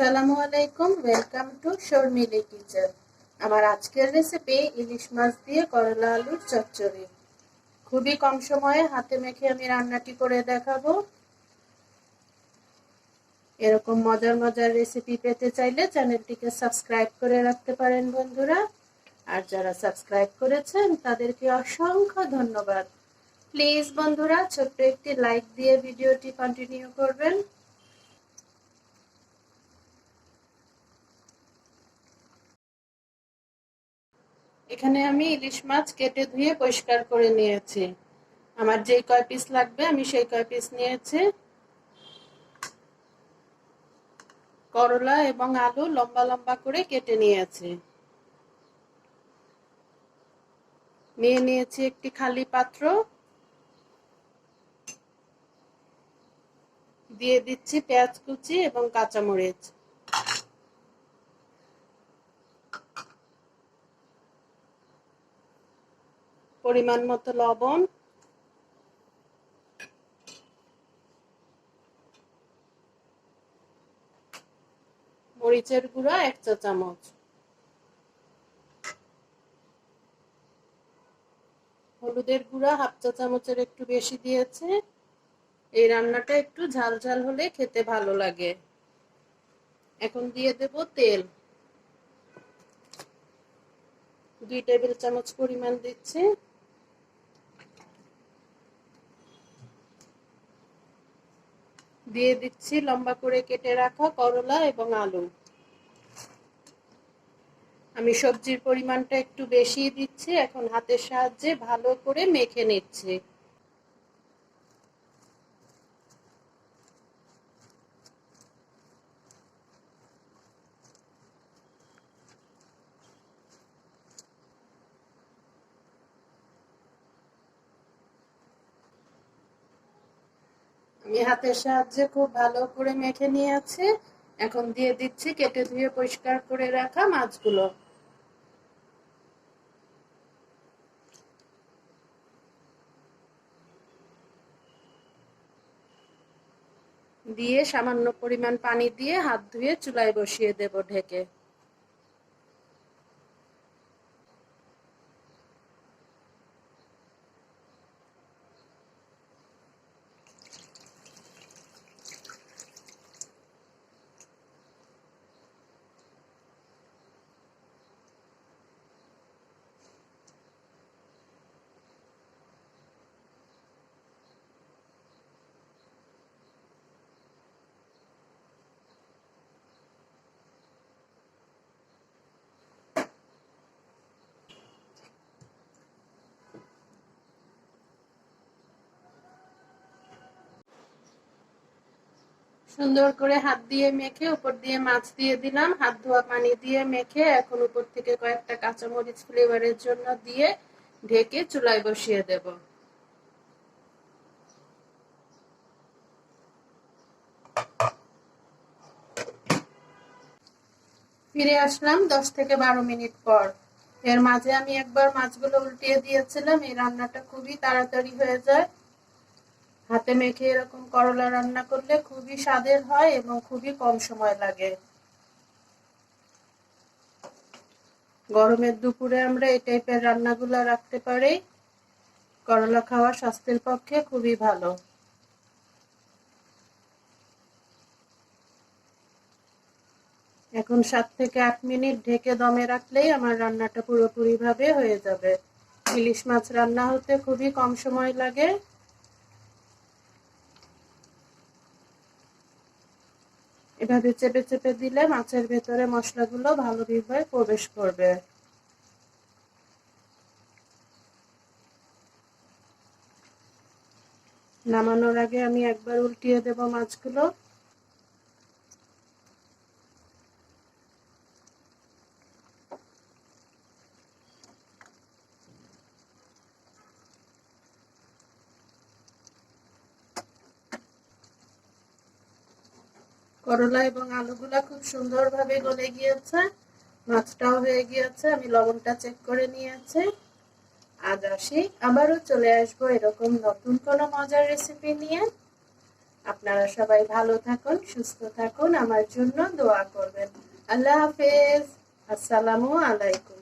আসসালামু আলাইকুম welcome to Sharmili kitchen আমার আজকের রেসিপি ইলিশ মাছ দিয়ে করলা আলুর চচ্চড়ি। খুবই কম সময়ে হাতে মেখে আমি রান্নাটি করে দেখাবো। এরকম মজার মজার রেসিপি পেতে চাইলে চ্যানেলটিকে সাবস্ক্রাইব করে রাখতে পারেন বন্ধুরা। আর যারা সাবস্ক্রাইব করেছেন, তাদেরকে অসংখ্য ধন্যবাদ। প্লিজ বন্ধুরা, ছোট্ট একটি লাইক দিয়ে ভিডিওটি কন্টিনিউ করবেন। এখানে আমি ইলিশ মাছ কেটে ধুয়ে পরিষ্কার করে নিয়েছি। আমার যেই কয় পিস লাগবে, আমি সেই কয় পিস নিয়েছি। করলা এবং আলু লম্বা লম্বা করে কেটে নিয়েছি। নিয়ে নিয়েছি একটি খালি পাত্র। দিয়ে দিচ্ছি পেঁয়াজ কুচি এবং কাঁচামরিচ। পরিমাণ মতো লবণ। মরিচের গুঁড়া এক চা চামচ। হলুদের গুঁড়া হাফ চা চামচের একটু বেশি দিয়েছে। এই রান্নাটা একটু ঝাল ঝাল হলে খেতে ভালো লাগে। এখন দিয়ে দেব তেল। দুই টেবিল চামচ পরিমাণ দিচ্ছি। দিয়ে দিচ্ছি, লম্বা করে কেটে রাখা করলা এবং আলু। আমি সবজির পরিমাণটা একটু বেশি দিচ্ছি, এখন হাতের সাহায্যে ভালো করে মেখে নিচ্ছি। আমি হাতের সাহায্যে খুব ভালো করে মেখে নিয়েছি। এখন দিয়ে দিচ্ছি, কেটে ধুয়ে পরিষ্কার করে রাখা মাছগুলো। দিয়ে সামান্য পরিমাণ পানি দিয়ে হাত ধুয়ে চুলায় বসিয়ে দেব ঢেকে। সুন্দর করে হাত দিয়ে মেখে, উপর দিয়ে মাছ দিয়ে দিলাম। হাত ধোয়া পানি দিয়ে মেখে এখন উপর থেকে কয়েকটা কাঁচামরিচ ফ্লেভারের জন্য দিয়ে ঢেকে চুলায় বসিয়ে দেব। ফিরে আসলাম দশ থেকে বারো মিনিট পর। এর মাঝে আমি একবার মাছগুলো উল্টিয়ে দিয়েছিলাম। এই রান্নাটা খুবই তাড়াতাড়ি হয়ে যায়। হাতে মেখে এরকম করলা রান্না করলে খুবই স্বাদের হয় এবং খুবই কম সময় লাগে। গরমের দুপুরে আমরা এই টাইপের রান্নাগুলো রাখতে পারি। করলা খাওয়া স্বাস্থ্যের পক্ষে খুবই ভালো। এখন সাত থেকে আট মিনিট ঢেকে দমে রাখলেই আমার রান্নাটা পুরোপুরি ভাবে হয়ে যাবে। ইলিশ মাছ রান্না হতে খুবই কম সময় লাগে। এভাবে চেপে চেপে দিলে মাছের ভেতরে মশলাগুলো ভালোভাবে প্রবেশ করবে। নামানোর আগে আমি একবার উল্টিয়ে দেব মাছগুলো। করলা এবং আলুগুলা খুব সুন্দরভাবে গলে গিয়েছে মাছটাও হয়ে গিয়েছে, আমি লবণটা চেক করে নিয়েছি। আজ আসি, আবারও চলে আসব এরকম নতুন কোনো মজার রেসিপি নিয়ে। আপনারা সবাই ভালো থাকুন, সুস্থ থাকুন, আমার জন্য দোয়া করবেন। আল্লাহ হাফেজ, আসসালামু আলাইকুম।